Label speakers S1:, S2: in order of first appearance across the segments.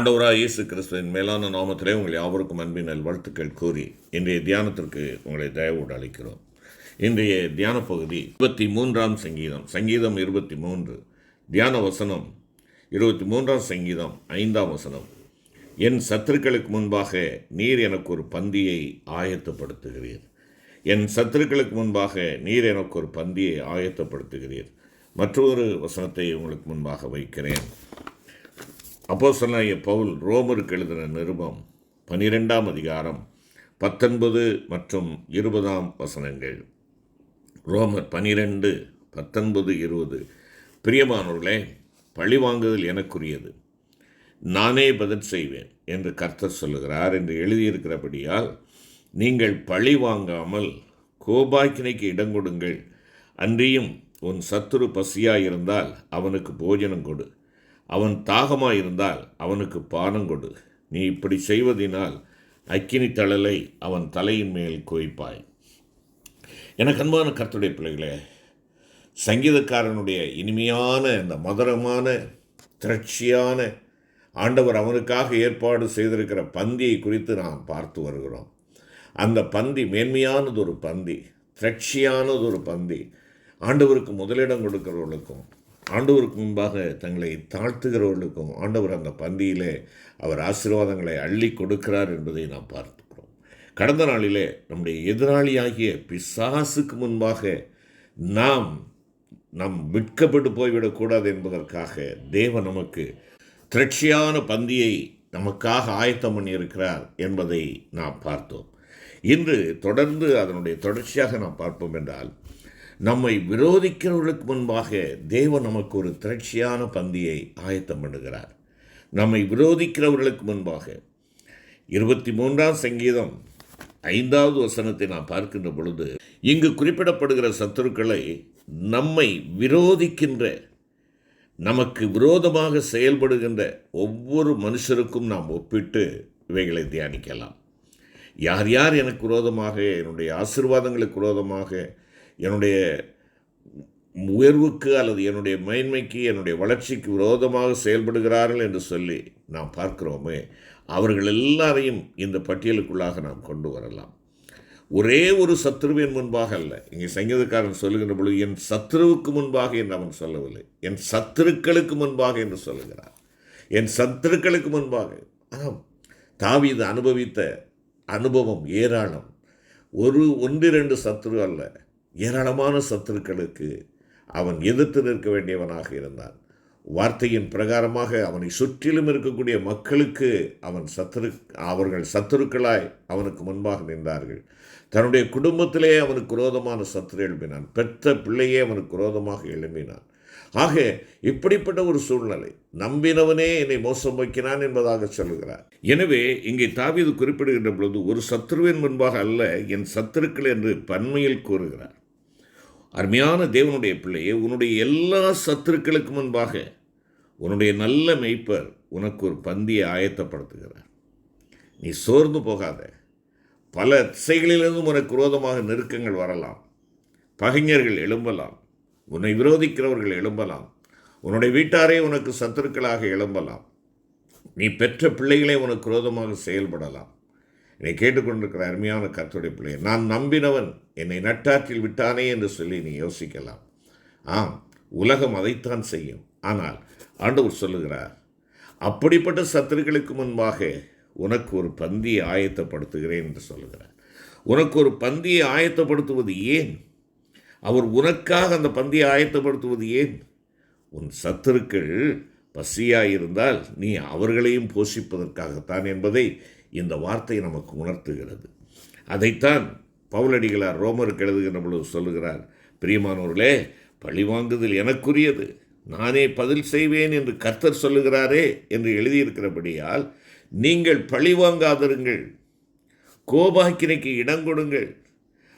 S1: ஆண்டவராக இயேசு கிறிஸ்துவின் மேலான நாமத்திலே உங்கள் யாவருக்கும் அன்பின் நல் வாழ்த்துக்கள் கூறி இன்றைய தியானத்திற்கு உங்களை தயவோடு அளிக்கிறோம் இன்றைய தியான பகுதி இருபத்தி மூன்றாம் சங்கீதம். சங்கீதம் இருபத்தி மூன்று. தியான வசனம். இருபத்தி மூன்றாம் சங்கீதம் ஐந்தாம் வசனம். என் சத்துருக்களுக்கு முன்பாக நீர் எனக்கு ஒரு பந்தியை ஆயத்தப்படுத்துகிறீர். என் சத்துருக்களுக்கு முன்பாக நீர் எனக்கு ஒரு பந்தியை ஆயத்தப்படுத்துகிறீர். மற்றொரு வசனத்தை உங்களுக்கு முன்பாக வைக்கிறேன். அப்போ சொன்னாய பவுல் ரோமருக்கு எழுதின நிருபம் பனிரெண்டாம் அதிகாரம் பத்தொன்பது மற்றும் இருபதாம் வசனங்கள். ரோமர் பனிரெண்டு பத்தொன்பது இருபது. பிரியமானவர்களே பழி வாங்குதல் எனக்குரியது. நானே பதில் செய்வேன் என்று கர்த்தர் சொல்லுகிறார் என்று எழுதியிருக்கிறபடியால் நீங்கள் பழி வாங்காமல் கோபாக்கினைக்கு இடம் கொடுங்கள் அன்றியும் உன் சத்துரு பசியாயிருந்தால் அவனுக்கு போஜனம் கொடு. அவன் தாகமாயிருந்தால் அவனுக்கு பானம் கொடு. நீ இப்படி செய்வதினால் அக்கினி தழலை அவன் தலையின் மேல் குவிப்பாய் எனக்கு அன்பான கர்த்துடைய பிள்ளைகளே சங்கீதக்காரனுடைய இனிமையான இந்த மதுரமான திரட்சியான ஆண்டவர் அவனுக்காக ஏற்பாடு செய்திருக்கிற பந்தியை குறித்து நாம் பார்த்து வருகிறோம். அந்த பந்தி மேன்மையானது ஒரு பந்தி திரட்சியானது ஒரு பந்தி ஆண்டவருக்கு முதலிடம் கொடுக்கிறவர்களுக்கும் ஆண்டவருக்கு முன்பாக தங்களை தாழ்த்துகிறவர்களுக்கும் ஆண்டவர் அந்த பந்தியிலே அவர் ஆசீர்வாதங்களை அள்ளி கொடுக்கிறார் என்பதை நாம் பார்த்துக்கிறோம் கடந்த நாளிலே நம்முடைய எதிராளியாகிய பிசாசுக்கு முன்பாக நாம் நம் விற்கப்பட்டு போய்விடக்கூடாது என்பதற்காக தேவன் நமக்கு திரட்சியான பந்தியை நமக்காக ஆயத்தம் பண்ணியிருக்கிறார் என்பதை நாம் பார்த்தோம். இன்று தொடர்ந்து அதனுடைய தொடர்ச்சியாக நாம் பார்ப்போம் என்றால் நம்மை விரோதிக்கிறவர்களுக்கு முன்பாக தேவன் நமக்கு ஒரு திரட்சியான பந்தியை ஆயத்தம் பண்ணுகிறார். நம்மை விரோதிக்கிறவர்களுக்கு முன்பாக இருபத்தி மூன்றாம் சங்கீதம் ஐந்தாவது வசனத்தை நாம் பார்க்கின்ற பொழுது இங்கு குறிப்பிடப்படுகிற சத்துருக்களை நம்மை விரோதிக்கின்ற நமக்கு விரோதமாக செயல்படுகின்ற ஒவ்வொரு மனுஷருக்கும் நாம் ஒப்பிட்டு இவைகளை தியானிக்கலாம். யார் யார் எனக்கு விரோதமாக என்னுடைய ஆசிர்வாதங்களுக்கு விரோதமாக என்னுடைய உயர்வுக்கு அல்லது என்னுடைய மேன்மைக்கு என்னுடைய வளர்ச்சிக்கு விரோதமாக செயல்படுகிறார்கள் என்று சொல்லி நாம் பார்க்கிறோமே அவர்கள் எல்லாரையும் இந்த பட்டியலுக்குள்ளாக நாம் கொண்டு வரலாம். ஒரே ஒரு சத்ருவின் முன்பாக அல்ல இங்கே சங்கீதக்காரன் சொல்லுகின்ற பொழுது என் சத்ருவுக்கு முன்பாக என்று அவன் சொல்லவில்லை. என் சத்துருக்களுக்கு முன்பாக என்று சொல்லுகிறார். என் சத்துருக்களுக்கு முன்பாக ஆஹாம் தாவி இது அனுபவித்த அனுபவம் ஏராளம். ஒரு ஒன்றிரண்டு சத்ரு அல்ல. ஏராளமான சத்துருக்களுக்கு அவன் எதிர்த்து நிற்க வேண்டியவனாக இருந்தான். வார்த்தையின் பிரகாரமாக அவனை சுற்றிலும் இருக்கக்கூடிய மக்களுக்கு அவன் சத்துரு அவர்கள் சத்துருக்களாய் அவனுக்கு முன்பாக நின்றார்கள். தன்னுடைய குடும்பத்திலே அவனுக்கு குரோதமான சத்துரு எழுப்பினான் பெற்ற பிள்ளையே அவனுக்கு குரோதமாக எழுப்பினான் ஆக இப்படிப்பட்ட ஒரு சூழ்நிலை நம்பினவனே என்னை மோசம் வைக்கிறான் என்பதாக சொல்கிறார். எனவே இங்கே தாவீது குறிப்பிடுகின்ற பொழுது ஒரு சத்ருவின் முன்பாக அல்ல என் சத்துருக்கள் என்று பன்மையில் கூறுகிறார். அருமையான தேவனுடைய பிள்ளையே உன்னுடைய எல்லா சத்துருக்களுக்கு முன்பாக உன்னுடைய நல்ல மெய்ப்பர் உனக்கு ஒரு பந்தியை ஆயத்தப்படுத்துகிறார். நீ சோர்ந்து போகாத. பல திசைகளிலிருந்தும் உனக்கு விரோதமாக நெருக்கங்கள் வரலாம். பகைஞர்கள் எழும்பலாம். உன்னை விரோதிக்கிறவர்கள் எழும்பலாம். உன்னுடைய வீட்டாரே உனக்கு சத்துருக்களாக எழும்பலாம். நீ பெற்ற பிள்ளைகளே உனக்கு விரோதமாக செயல்படலாம். என்னை கேட்டுக்கொண்டிருக்கிற அருமையான கர்த்தருடைய பிள்ளை நான் நம்பினவன் என்னை நட்டாற்றில் விட்டானே என்று சொல்லி நீ யோசிக்கலாம். ஆம் உலகம் அதைத்தான் செய்யும். ஆனால் ஆண்டவர் சொல்லுகிறார் அப்படிப்பட்ட சத்துருக்களுக்கு முன்பாக உனக்கு ஒரு பந்தியை ஆயத்தப்படுத்துகிறேன் என்று சொல்லுகிறார். உனக்கு ஒரு பந்தியை ஆயத்தப்படுத்துவது ஏன்? அவர் உனக்காக அந்த பந்தியை ஆயத்தப்படுத்துவது ஏன்? உன் சத்துருக்கள் பசியாயிருந்தால் நீ அவர்களையும் போஷிப்பதற்காகத்தான் என்பதை இந்த வார்த்தை நமக்கு உணர்த்துகிறது. அதைத்தான் பவுலடிகளார் ரோமருக்கு எழுதுகின்ற பொழுது சொல்லுகிறார் பிரியமானவர்களே பழிவாங்குதல் எனக்குரியது. நானே பதில் செய்வேன் என்று கர்த்தர் சொல்லுகிறாரே என்று எழுதியிருக்கிறபடியால் நீங்கள் பழி வாங்காதிருங்கள். கோபாக்கினைக்கு இடம் கொடுங்கள்.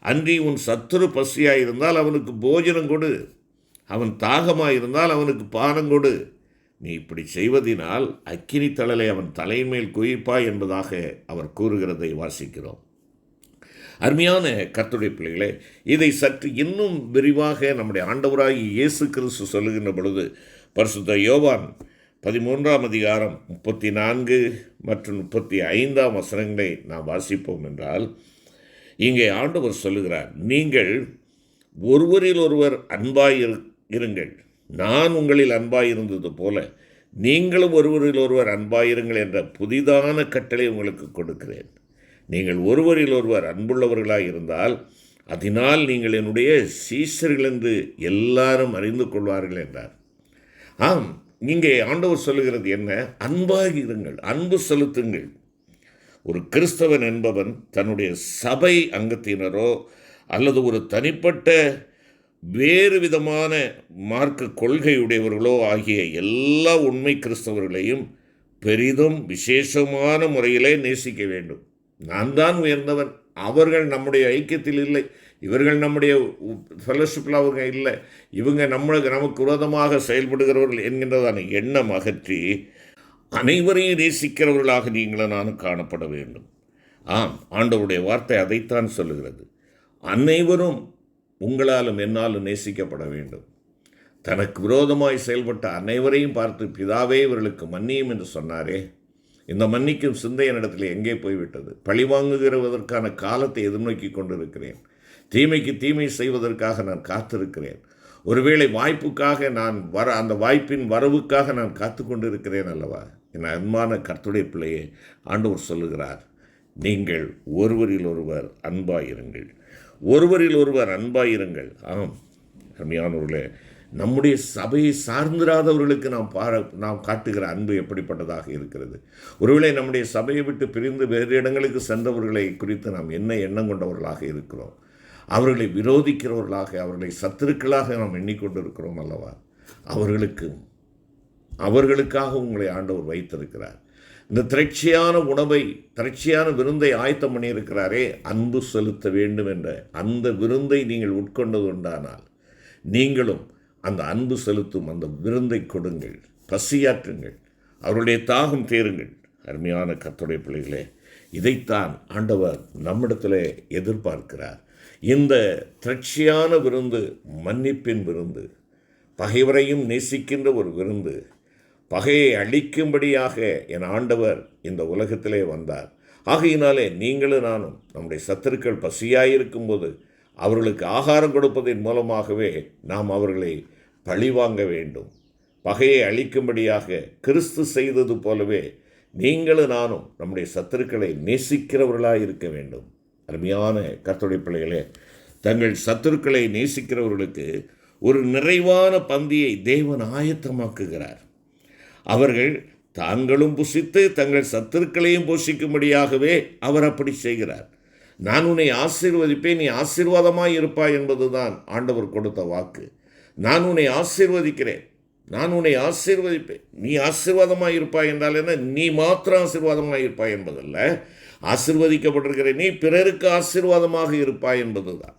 S1: அன்றி உன் சத்துரு பசியாக இருந்தால் அவனுக்கு போஜனம் கொடு. அவன் தாகமாக இருந்தால் அவனுக்கு பானம் கொடு. நீ இப்படி செய்வதினால் அக்கினி தழலை அவன் தலைமேல் குவிப்பாய் என்பதாக அவர் கூறுகிறதை வாசிக்கிறோம். அருமையான கர்த்தருடைய பிள்ளைகளே இதை சற்று இன்னும் விரிவாக நம்முடைய ஆண்டவராகி இயேசு கிறிஸ்து சொல்லுகின்ற பொழுது பரிசுத்த யோவான் பதிமூன்றாம் அதிகாரம் முப்பத்தி நான்கு மற்றும் முப்பத்தி ஐந்தாம் வசனங்களை நாம் வாசிப்போம் என்றால் இங்கே ஆண்டவர் சொல்லுகிறார் நீங்கள் ஒருவரில் ஒருவர் அன்பாய் இரு- இருங்கள். நான் உங்களில் அன்பாயிருந்தது போல நீங்களும் ஒருவரில் ஒருவர் அன்பாயிருங்கள் என்ற புதிதான கட்டளை உங்களுக்கு கொடுக்கிறேன். நீங்கள் ஒருவரில் ஒருவர் அன்புள்ளவர்களாக இருந்தால் அதனால் நீங்கள் என்னுடைய சீசர்கள் என்று எல்லாரும் அறிந்து கொள்வார்கள் என்றார். ஆம் இங்கே ஆண்டவர் சொல்லுகிறது என்ன? அன்பாக இருங்கள் அன்பு செலுத்துங்கள். ஒரு கிறிஸ்தவன் என்பவன் தன்னுடைய சபை அங்கத்தினரோ அல்லது ஒரு தனிப்பட்ட வேறு விதமான மார்க்க கொள்கையுடையவர்களோ ஆகிய எல்லா உண்மை கிறிஸ்தவர்களையும் பெரிதும் விசேஷமான முறையிலே நேசிக்க வேண்டும். நான் தான் உயர்ந்தவன். அவர்கள் நம்முடைய ஐக்கியத்தில் இல்லை. இவர்கள் நம்முடைய ஃபெலோஷிப்பில் அவங்க இல்லை. இவங்க நம்மளுக்கு நமக்கு விரோதமாக செயல்படுகிறவர்கள் என்கின்றதான எண்ணம் அகற்றி அனைவரையும் நேசிக்கிறவர்களாக நீங்களும் நானும் காணப்பட வேண்டும். ஆம் ஆண்டவருடைய வார்த்தை அதைத்தான் சொல்லுகிறது. அனைவரும் உங்களாலும் என்னாலும் நேசிக்கப்பட வேண்டும். தனக்கு விரோதமாய் செயல்பட்ட அனைவரையும் பார்த்து பிதாவே இவர்களுக்கு மன்னியும் என்று சொன்னாரே. இந்த மன்னிக்கும் சிந்தை என்னிடத்தில் எங்கே போய்விட்டது? பழிவாங்குகிறதற்கான காலத்தை எதிர்நோக்கி கொண்டிருக்கிறேன். தீமைக்கு தீமை செய்வதற்காக நான் காத்திருக்கிறேன். ஒருவேளை வாய்ப்புக்காக நான் வர அந்த வாய்ப்பின் வரவுக்காக நான் காத்து கொண்டிருக்கிறேன் அல்லவா? என் அன்பான கர்த்துடைய பிள்ளையே ஆண்டவர் சொல்லுகிறார் நீங்கள் ஒருவரில் ஒருவர் அன்பாயிருங்கள். ஒருவரில் ஒருவர் அன்பாயிருங்கள். ஆம் அருமையானவர்களே நம்முடைய சபையை சார்ந்திராதவர்களுக்கு நாம் பார நாம் காட்டுகிற அன்பு எப்படிப்பட்டதாக இருக்கிறது? ஒருவேளை நம்முடைய சபையை விட்டு பிரிந்து வேறு இடங்களுக்கு சென்றவர்களை குறித்து நாம் என்ன எண்ணம் கொண்டவர்களாக இருக்கிறோம்? அவர்களை விரோதிக்கிறவர்களாக அவர்களை சத்துருக்களாக நாம் எண்ணிக்கொண்டிருக்கிறோம் அல்லவா? அவர்களுக்கு அவர்களுக்காக உங்களை ஆண்டவர் வைத்திருக்கிறார். இந்த திரட்சியான உணவை திரட்சியான விருந்தை ஆயத்தம் பண்ணியிருக்கிறாரே அன்பு செலுத்த வேண்டும் என்ற அந்த விருந்தை நீங்கள் உட்கொண்டது உண்டானால் நீங்களும் அந்த அன்பு செலுத்தும் அந்த விருந்தை கொடுங்கள் பசியாற்றுங்கள் அவருடைய தாகம் தேருங்கள். அருமையான கத்துடைய பிள்ளைகளே இதைத்தான் ஆண்டவர் நம்மிடத்தில் எதிர்பார்க்கிறார். இந்த திரட்சியான விருந்து மன்னிப்பின் விருந்து பகைவரையும் நேசிக்கின்ற ஒரு விருந்து பகையை அழிக்கும்படியாக என் ஆண்டவர் இந்த உலகத்திலே வந்தார். ஆகையினாலே நீங்களும் நானும் நம்முடைய சத்துருக்கள் பசியாயிருக்கும்போது அவர்களுக்கு ஆகாரம் கொடுப்பதன் மூலமாகவே நாம் அவர்களை பழிவாங்க வேண்டும். பகையை அழிக்கும்படியாக கிறிஸ்து செய்தது போலவே நீங்களும் நானும் நம்முடைய சத்துருக்களை நேசிக்கிறவர்களாக இருக்க வேண்டும். அருமையான கத்தோடைய பிள்ளைகளே தங்கள் சத்துருக்களை நேசிக்கிறவர்களுக்கு ஒரு நிறைவான பந்தியை தேவன் ஆயத்தமாக்குகிறார். அவர்கள் தாங்களும் புசித்து தங்கள் சத்துருக்களையும் போஷிக்கும்படியாகவே அவர் அப்படி செய்கிறார். நான் உன்னை ஆசீர்வதிப்பேன் நீ ஆசீர்வாதமாய் இருப்பாய் என்பதுதான் ஆண்டவர் கொடுத்த வாக்கு. நான் உன்னை ஆசீர்வதிக்கிறேன் நான் உன்னை ஆசீர்வதிப்பேன். நீ ஆசீர்வாதமாக இருப்பாய் என்றால் என்ன? நீ மாத்திரம் ஆசீர்வாதமாக இருப்பாய் என்பதல்ல. ஆசிர்வதிக்கப்பட்டிருக்கிற நீ பிறருக்கு ஆசீர்வாதமாக இருப்பாய் என்பதுதான்.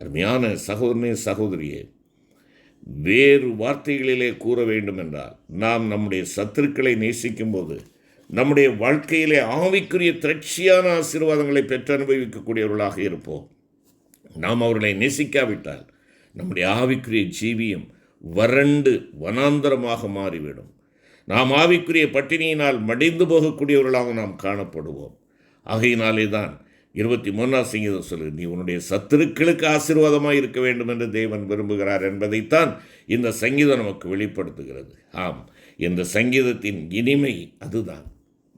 S1: அருமையான சகோதரனே சகோதரியே வேறு வார்த்தைகளிலே கூற வேண்டும் என்றால் நாம் நம்முடைய சத்துருக்களை நேசிக்கும்போது நம்முடைய வாழ்க்கையிலே ஆவிக்குரிய திரட்சியான ஆசீர்வாதங்களை பெற்று அனுபவிக்கக்கூடியவர்களாக இருப்போம். நாம் அவர்களை நேசிக்காவிட்டால் நம்முடைய ஆவிக்குரிய ஜீவியம் வறண்டு வனாந்தரமாக மாறிவிடும். நாம் ஆவிக்குரிய பட்டினியினால் மடிந்து போகக்கூடியவர்களாக நாம் காணப்படுவோம். ஆகையினாலே தான் இருபத்தி மூணாம் சங்கீதம் சொல்லு நீ உன்னுடைய சத்துருக்களுக்கு ஆசீர்வாதமாக இருக்க வேண்டும் என்று தேவன் விரும்புகிறார் என்பதைத்தான் இந்த சங்கீதம் நமக்கு வெளிப்படுத்துகிறது. ஆம் இந்த சங்கீதத்தின் இனிமை அதுதான்.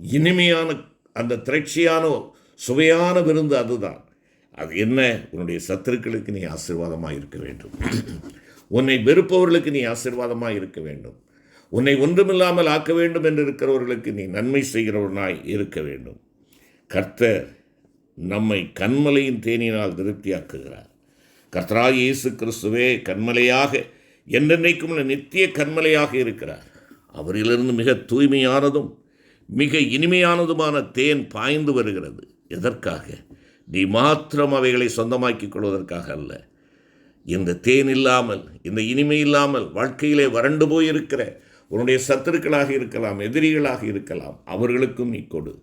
S1: இனிமையான அந்த திரட்சியான சுவையான விருந்து அதுதான். அது என்ன? உன்னுடைய சத்துருக்களுக்கு நீ ஆசீர்வாதமாக இருக்க வேண்டும். உன்னை வெறுப்பவர்களுக்கு நீ ஆசீர்வாதமாக இருக்க வேண்டும். உன்னை ஒன்றுமில்லாமல் ஆக்க வேண்டும் என்று இருக்கிறவர்களுக்கு நீ நன்மை செய்கிறவனாய் இருக்க வேண்டும். கர்த்தர் நம்மை கண்மலையின் தேனினால் திருப்தியாக்குகிறார் கர்த்தராய் இயேசு கிறிஸ்துவே கண்மலையாக என்றென்றைக்கும் உள்ள நித்திய கண்மலையாக இருக்கிறார். அவரிலிருந்து மிக தூய்மையானதும் மிக இனிமையானதுமான தேன் பாய்ந்து வருகிறது. எதற்காக? நீ மாத்திரம் அவைகளை சொந்தமாக்கிக் கொள்வதற்காக அல்ல. இந்த தேன் இல்லாமல் இந்த இனிமை இல்லாமல் வாழ்க்கையிலே வறண்டு போயிருக்கிற உன்னுடைய சத்துருக்களாக இருக்கலாம் எதிரிகளாக இருக்கலாம் அவர்களுக்கும் நீ கொடு.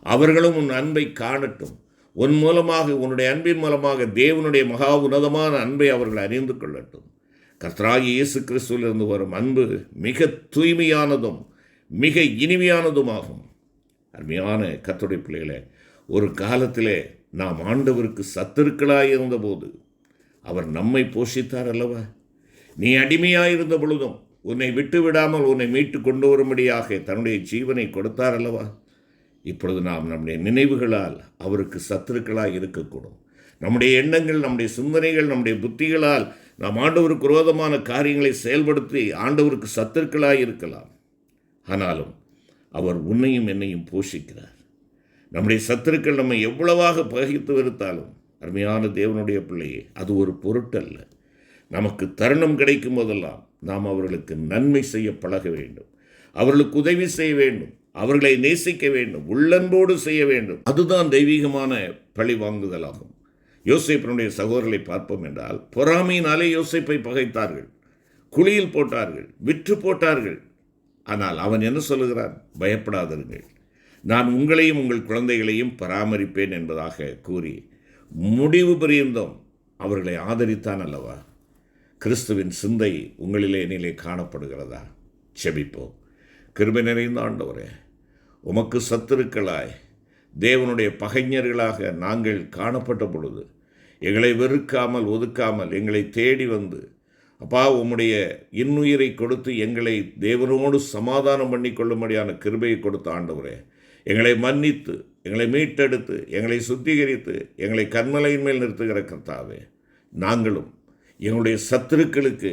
S1: அவர்களும் உன் அன்பை காணட்டும். உன் மூலமாக உன்னுடைய அன்பின் மூலமாக தேவனுடைய மகா உன்னதமான அன்பை அவர்கள் அறிந்து கொள்ளட்டும். கர்த்தராகி இயேசு கிறிஸ்துவிலிருந்து வரும் அன்பு மிக தூய்மையானதும் மிக இனிமையானதுமாகும். அருமையான கத்துடைய பிள்ளைகளே ஒரு காலத்திலே நாம் ஆண்டவருக்கு சத்துருக்களாய் இருந்தபோது அவர் நம்மை போஷித்தார் அல்லவா? நீ அடிமையாயிருந்த பொழுதும் உன்னை விட்டு விடாமல் உன்னை மீட்டு கொண்டு வரும்படியாக தன்னுடைய ஜீவனை கொடுத்தார் அல்லவா? இப்பொழுது நாம் நம்முடைய நினைவுகளால் அவருக்கு சத்துருக்களாக இருக்கக்கூடும். நம்முடைய எண்ணங்கள் நம்முடைய சிந்தனைகள் நம்முடைய புத்திகளால் நாம் ஆண்டவருக்கு விரோதமான காரியங்களை செயல்படுத்தி ஆண்டவருக்கு சத்துருக்களாக இருக்கலாம். ஆனாலும் அவர் உன்னையும் என்னையும் போஷிக்கிறார். நம்முடைய சத்துருக்கள் நம்மை எவ்வளவாக பகித்து வெறுத்தாலும் அருமையான தேவனுடைய பிள்ளையே அது ஒரு பொருட்டல்ல. நமக்கு தருணம் கிடைக்கும் போதெல்லாம் நாம் அவர்களுக்கு நன்மை செய்ய பழக வேண்டும். அவர்களுக்கு உதவி செய்ய வேண்டும் அவர்களை நேசிக்க வேண்டும் உள்ளன்போடு செய்ய வேண்டும். அதுதான் தெய்வீகமான பழி வாங்குதலாகும். யோசேப்பனுடைய சகோதரர்களை பார்ப்போம் என்றால் பொறாமையினாலே யோசிப்பை பகைத்தார்கள் குழியில் போட்டார்கள் விற்று போட்டார்கள். ஆனால் அவன் என்ன சொல்லுகிறான்? பயப்படாதிருங்கள். நான் உங்களையும் உங்கள் குழந்தைகளையும் பராமரிப்பேன் என்பதாக கூறி முடிவு பெரியந்தோம் அவர்களை ஆதரித்தான் அல்லவா? கிறிஸ்துவின் சிந்தை உங்களிலே என்னிலே காணப்படுகிறதா? செபிப்போம். கிருபை நிறைந்த ஆண்டவரே உமக்கு சத்துருக்களாய். தேவனுடைய பகைஞர்களாக நாங்கள் காணப்பட்ட பொழுது எங்களை வெறுக்காமல் ஒதுக்காமல் எங்களை தேடி வந்து அப்பா உம்முடைய இன்னுயிரை கொடுத்து எங்களை தேவனோடு சமாதானம் பண்ணி கொள்ளும்படியான கிருபையை கொடுத்த ஆண்டவரே எங்களை மன்னித்து எங்களை மீட்டெடுத்து எங்களை சுத்திகரித்து எங்களை கண்மலையின் மேல் நிறுத்துகிற கர்த்தாவே நாங்களும் எங்களுடைய சத்துருக்களுக்கு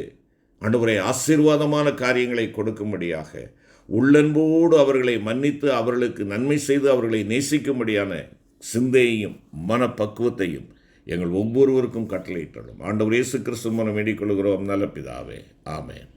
S1: ஆண்டவரை ஆசீர்வாதமான காரியங்களை கொடுக்கும்படியாக உள்ளன்போடு அவர்களை மன்னித்து அவர்களுக்கு நன்மை செய்து அவர்களை நேசிக்கும்படியான சிந்தையையும் மனப்பக்குவத்தையும் எங்கள் ஒவ்வொருவருக்கும் கட்டளையிட்டோம் ஆண்டவர் இயேசு கிறிஸ்து மூலம் வேண்டிக் கொள்கிறோம். நல்ல பிதாவே. ஆமேன்.